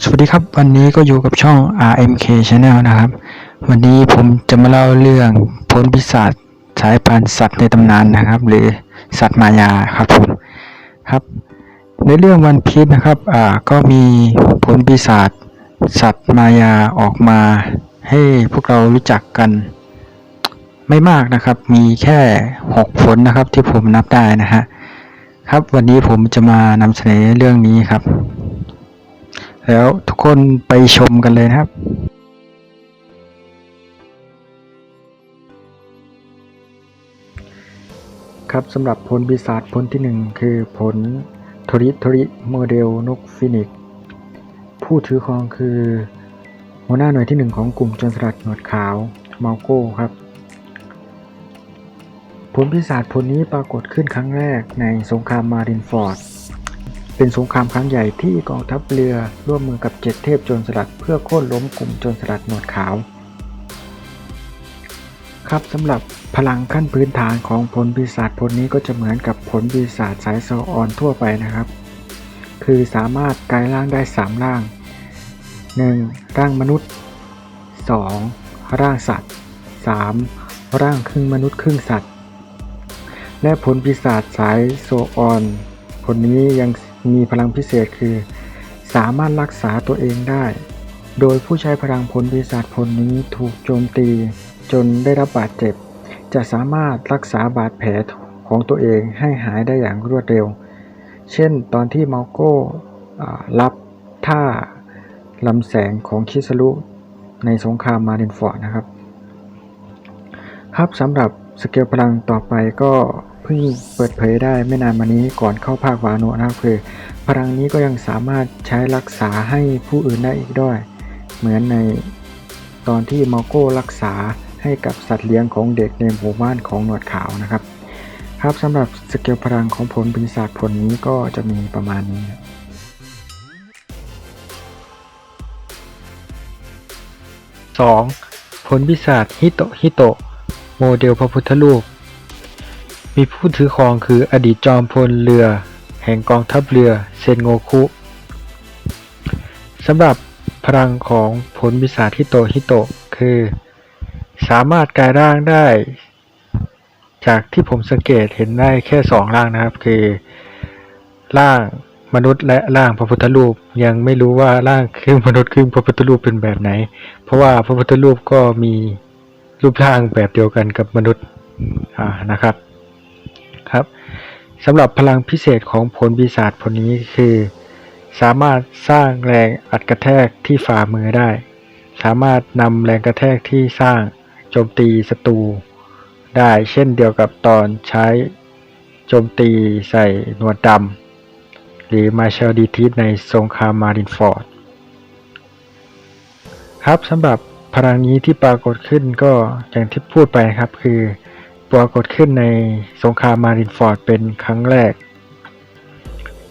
สวัสดีครับ วันนี้ก็อยู่กับช่อง RMK Channel นะครับ วันนี้ผมจะมาเล่าเรื่องพ้นปีศาจสายพันธุ์สัตว์ในตำนานนะครับ หรือสัตว์มายาครับผมครับ ในเรื่องวันพีชนะครับอ่าก็มีผลปีศาจสัตว์มายาออกมาให้พวกเรารู้จักกันไม่มากนะครับ มีแค่หกผลนะครับที่ผมนับได้นะฮะครับวันนี้ผมจะมานำเสนอเรื่องนี้ครับ แล้วทุกคนไปชมกันเลยนะครับครับสำหรับผลปีศาจผลที่หนึ่งคือผลทริทริโมเดลนกฟินิก ผู้ถือครองคือ หัวหน้าหน่วยที่หนึ่งของกลุ่มจรสลัดหนวดขาวเมาโก้ครับ ผลปีศาจผลนี้ปรากฏขึ้นครั้งแรกในสงครามมารินฟอร์ด เป็นสงครามครั้งใหญ่ที่กองทัพเรือร่วมมือกับเจ็ดเทพโจรสลัดเพื่อโค่นล้มกลุ่มโจรสลัดหนวดขาว ครับสำหรับพลังขั้นพื้นฐานของผลปีศาจผลนี้ก็จะเหมือนกับผลปีศาจสายโซออนทั่วไปนะครับ คือสามารถกลายร่างได้ 3 ร่าง 1. ร่างมนุษย์ 2. ร่างสัตว์ 3. ร่างครึ่งมนุษย์ครึ่งสัตว์ และผลปีศาจสายโซออนผลนี้ยัง มีพลังพิเศษคือ สามารถรักษาตัวเองได้ โดยผู้ใช้พลังผลปีศาจผลนี้ถูกโจมตี จนได้รับบาดเจ็บ จะสามารถรักษาบาดแผลของตัวเองให้หายได้อย่างรวดเร็ว เช่นตอนที่มาโก้รับท่าลำแสงของคิสรุในสงครามมารินฟอร์ดนะครับ ครับสำหรับสเกลพลังต่อไปก็ เพิ่งเปิดเผยได้ไม่นานมานี้ก่อนเข้าภาควาโนะนะครับคือ พลังนี้ก็ยังสามารถใช้รักษาให้ผู้อื่นได้อีกด้วย เหมือนในตอนที่มาโก้รักษาให้กับสัตว์เลี้ยงของเด็กในหมู่บ้านของหนวดขาวนะครับ ครับสำหรับสเกลพลังของผลปีศาจผลนี้ก็จะมีประมาณนี้ 2. ผลปีศาจฮิโตฮิโตโมเดลพระพุทธรูป มีผู้ถือครองคืออดีตจอมพลเรือ แห่งกองทัพเรือเซนโงคุสำหรับพลังของผลปีศาจฮิโตฮิโตะคือ สามารถกลายร่างได้ จากที่ผมสังเกตเห็นได้แค่สองร่างนะครับ คือร่างมนุษย์และร่างพระพุทธรูปยังไม่รู้ว่าร่างครึ่งมนุษย์ครึ่งพระพุทธรูปเป็นแบบไหน เพราะว่าพระพุทธรูปก็มีรูปร่างแบบเดียวกันกับมนุษย์นะครับ ครับสำหรับพลังพิเศษของผลปีศาจผลนี้คือ สามารถสร้างแรงอัดกระแทกที่ฝ่ามือได้ สามารถนำแรงกระแทกที่สร้างโจมตีศัตรูได้เช่นเดียวกับตอนใช้โจมตีใส่หนวดดำหรือมาเชลดีทิสในสงครามมารินฟอร์ดครับสำหรับพลังนี้ที่ปรากฏขึ้นก็อย่างที่พูดไปครับคือ ปรากฏขึ้นในสงครามมารินฟอร์ดเป็นครั้งแรก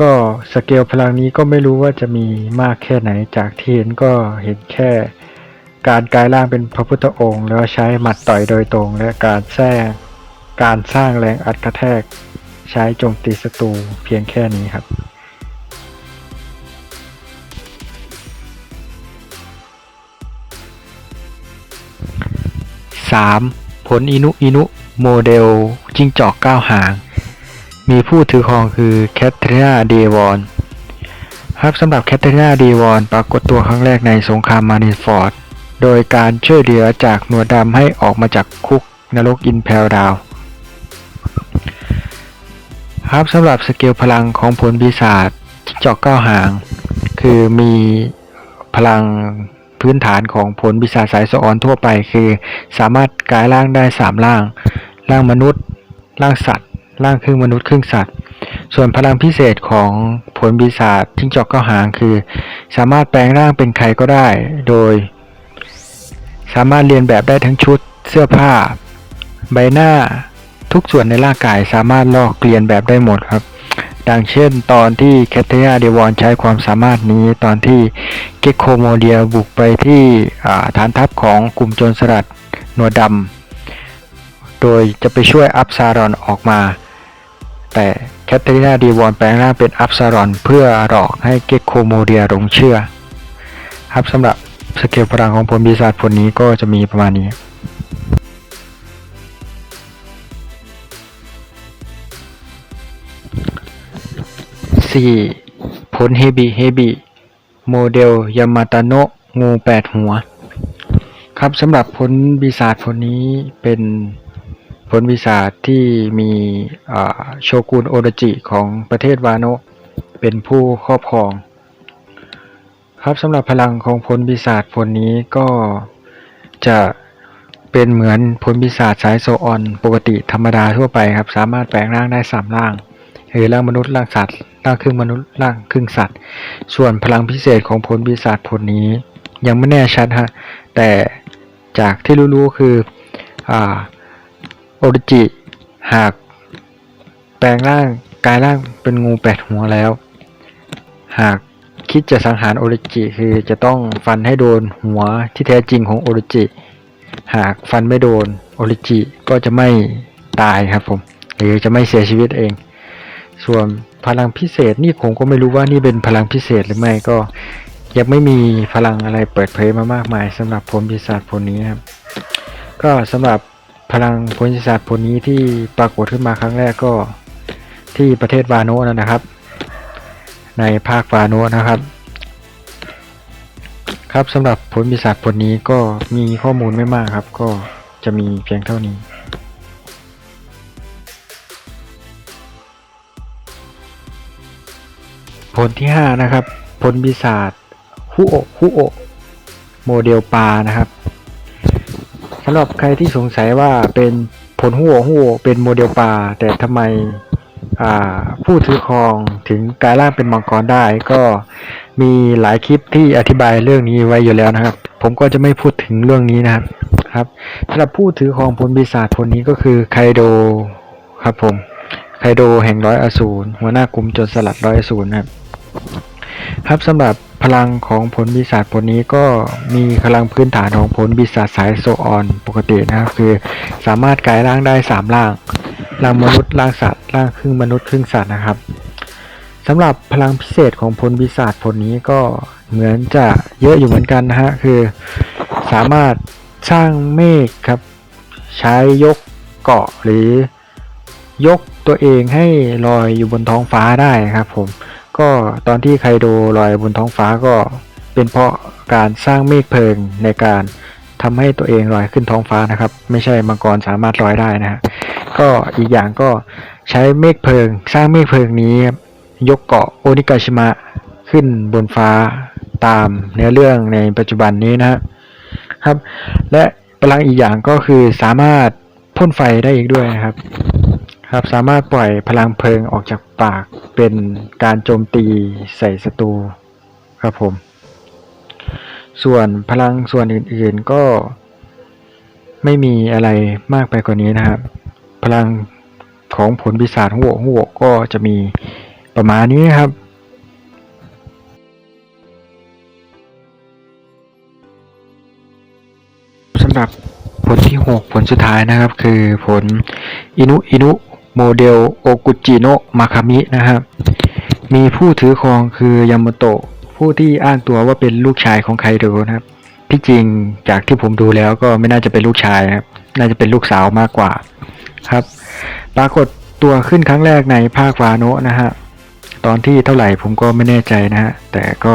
ก็สเกลพลังนี้ก็ไม่รู้ว่าจะมีมากแค่ไหนจากที่เห็นก็เห็นแค่การกลายร่างเป็นพระพุทธองค์ แล้วใช้หมัดต่อยโดยตรง และการแทรกการสร้างแรงอัดกระแทก ใช้โจมตีศัตรูเพียงแค่นี้ครับ 3. ผลอินุอินุ โมเดลจิ้งจอกก้าวหาง มีผู้ถือครองคือแคทเธอรีนาเดวอนครับสำหรับแคทเธอรีนาเดวอนปรากฏตัวครั้งแรกในสงครามมารินฟอร์ด โดยการช่วยเหลือจากหนวดดำให้ออกมาจากคุกนรกอินเพลดาวครับสำหรับสเกลพลังของผลปีศาจจิ้งจอกก้าวหาง คือมีพลังพื้นฐานของผลปีศาจสายสะออนทั่วไปคือ สามารถกลายร่างได้ 3 ร่าง ร่างมนุษย์ ร่างสัตว์ ร่างครึ่งมนุษย์ครึ่งสัตว์ ส่วนพลังพิเศษของผลปีศาจทิ้งจอกก้าหางคือ สามารถแปลงร่างเป็นใครก็ได้ โดย สามารถเรียนแบบได้ทั้งชุด เสื้อผ้า ใบหน้า ทุกส่วนในร่างกายสามารถลอกเลียนแบบได้หมดครับดังเช่นตอนที่แคทเธอรีนเดวอนใช้ความสามารถนี้ตอนที่เกคโคโมเดียบุกไปที่ฐานทัพของกลุ่มโจรสลัดหนวดดำ โดยจะไปช่วยอัพซารอนออกมา แต่แคทเธอรีนาเดวอนแปลงร่างเป็นอัพซารอนเพื่อหลอกให้เกคโคโมเดียหลงเชื่อ ครับสำหรับสเกลพลังของผลปีศาจผลนี้ก็จะมีประมาณนี้ 4. ผลเฮบิเฮบิโมเดลยามาตาโนะงูแปดหัว ครับสำหรับผลปีศาจผลนี้เป็น ผลปีศาที่มีโชกุนโอโรจิของประเทศวาโนะเป็นผู้ครอบครอง ครับสำหรับพลังของผลปีศาจผลนี้ก็จะเป็นเหมือนผลปีศาสายโซออนปกติธรรมดาทั่วไปครับ สามารถแปลงร่างได้สามร่างคือร่างมนุษย์ร่างสัตว์ร่างครึ่งมนุษย์ร่างครึ่งสัตว์ ส่วนพลังพิเศษของผลปีศาจผลนี้ ยังไม่แน่ชัดฮะแต่จากที่รู้ๆคืออ่า โอริจิ หาก แปลงร่างกายร่างเป็นงูแปดหัวแล้ว หากคิดจะสังหารโอริจิคือจะต้องฟันให้โดนหัวที่แท้จริงของโอริจิ หากฟันไม่โดนโอริจิก็จะไม่ตายครับผม หรือจะไม่เสียชีวิตเอง ส่วนพลังพิเศษนี่ผมก็ไม่รู้ว่านี่เป็นพลังพิเศษหรือไม่ก็ยังไม่มีพลังอะไรเปิดเผยมามากมายสำหรับผลปีศาจผลนี้ครับ ก็สำหรับ พลังผลปีศาจผลนี้ที่ปรากฏขึ้นมาครั้งแรกก็ที่ประเทศวาโนนนะครับ ในภาควาโนนะครับ ครับสำหรับผลปีศาจผลนี้ก็มีข้อมูลไม่มากครับ ก็จะมีเพียงเท่านี้ผลที่ 5 นะครับ ผลปีศาจฮุโอฮุโอโมเดลปลานะครับำหรับใครที่สงสัยว่าเป็นผลฮุโอะฮุโอะเป็นโมเดลปลาแต่ทำไมผู้ถือครองถึงกลายร่างเป็นมังกรได้ก็มีหลายคลิปที่อธิบายเรื่องนี้ไว้อยู่แล้วนะครับ ผมก็จะไม่พูดถึงเรื่องนี้นะครับครับสำหรับผู้ถือครองผลปีศาจผลนี้ก็คือไคโดครับผมไคโดแห่งร้อยอสูรหัวหน้ากลุ่มจรสลัดร้อยอสูรนะครับครับสำหรับ พลังของผลปีศาจผลนี้ก็มีพลังพื้นฐานของผลปีศาจสายโซออนปกตินะครับคือ สามารถกลายร่างได้สามร่าง ร่างมนุษย์ร่างสัตว์ร่างครึ่งมนุษย์ครึ่งสัตว์นะครับสำหรับพลังพิเศษของผลปีศาจผลนี้ก็เหมือนจะเยอะอยู่เหมือนกันนะฮะคือ สามารถสร้างเมฆครับใช้ยกเกาะหรือยกตัวเองให้ลอยอยู่บนท้องฟ้าได้ครับผม ก็ตอนที่ไคโดลอยบนท้องฟ้าก็เป็นเพราะการสร้างเมฆเพลิงในการทำให้ตัวเองลอยขึ้นท้องฟ้านะครับ ไม่ใช่มังกรสามารถลอยได้นะฮะก็อีกอย่างก็ใช้เมฆเพลิง สร้างเมฆเพลิงนี้ ยกเกาะโอนิกาชิมะขึ้นบนฟ้าตามเนื้อเรื่องในปัจจุบันนี้นะครับ และพลังอีกอย่างก็คือสามารถพ่นไฟได้อีกด้วยนะครับ ครับสามารถปล่อยพลังเพลิงออกจากปากเป็นการโจมตีใส่ศัตรูครับผม ส่วนพลังส่วนอื่นๆก็ไม่มีอะไรมากไปกว่านี้นะครับ พลังของผลปีศาจหัวหัวก็จะมีประมาณนี้ครับสำหรับผลที่ 6 ผลสุดท้ายนะครับ คือผลอินุอินุ โมเดลโอกุจิโนะมาคามินะครับ มีผู้ถือครองคือยามาโตะผู้ที่อ้างตัวว่าเป็นลูกชายของไคโดนะครับที่จริงจากที่ผมดูแล้วก็ไม่น่าจะเป็นลูกชายนะครับ น่าจะเป็นลูกสาวมากกว่าครับ ปรากฏตัวขึ้นครั้งแรกในภาควาโนะนะฮะ ตอนที่เท่าไหร่ผมก็ไม่แน่ใจนะฮะ แต่ก็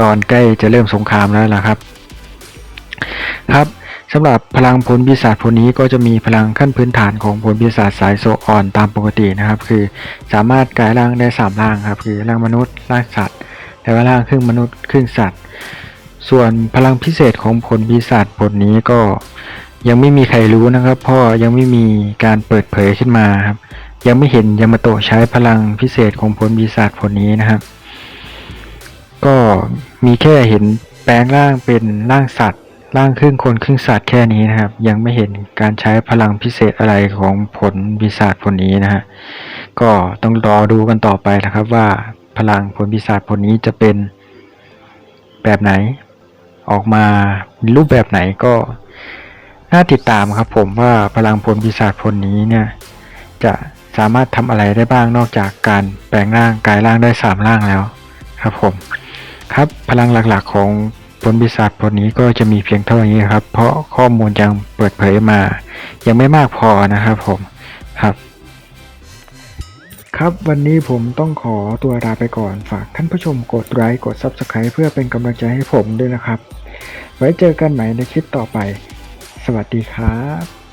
ตอนใกล้จะเริ่มสงครามแล้วล่ะครับ ครับ สำหรับพลังผลปีศาจผลนี้ก็จะมีพลังขั้นพื้นฐานของผลปีศาจสายโซอ่อนตามปกตินะครับ คือสามารถกลายร่างได้สามร่างครับ คือร่างมนุษย์ร่างสัตว์แล้วก็ร่างครึ่งมนุษย์ครึ่งสัตว์ ส่วนพลังพิเศษของผลปีศาจผลนี้ก็ยังไม่มีใครรู้นะครับเพราะยังไม่มีการเปิดเผยขึ้นมาครับ ยังไม่เห็นยามาโตะใช้พลังพิเศษของผลปีศาจผลนี้นะครับ ก็มีแค่เห็นแปลงร่างเป็นร่างสัตว์ ร่างครึ่งคนครึ่งสัตว์แค่นี้นะครับ ยังไม่เห็นการใช้พลังพิเศษอะไรของผลปีศาจผลนี้นะฮะก็ต้องรอดูกันต่อไปนะครับว่าพลังผลปีศาจผลนี้จะเป็นแบบไหน ออกมารูปแบบไหนก็น่าติดตามครับผมว่าพลังผลปีศาจผลนี้เนี่ยจะสามารถทำอะไรได้บ้างนอกจากการแปลงร่างกายร่างได้สามร่างแล้วครับผมครับพลังหลักๆของ ลปีศาจผลนี้ก็จะมีเพียงเท่านี้ครับ เพราะข้อมูลยังเปิดเผยมา ยังไม่มากพอนะครับผมครับ ครับวันนี้ผมต้องขอตัวลาไปก่อนฝากท่านผู้ชมกดไลค์กด Subscribe เพื่อเป็นกำลังใจให้ผมด้วยนะครับ ไว้เจอกันใหม่ในคลิปต่อไป สวัสดีครับ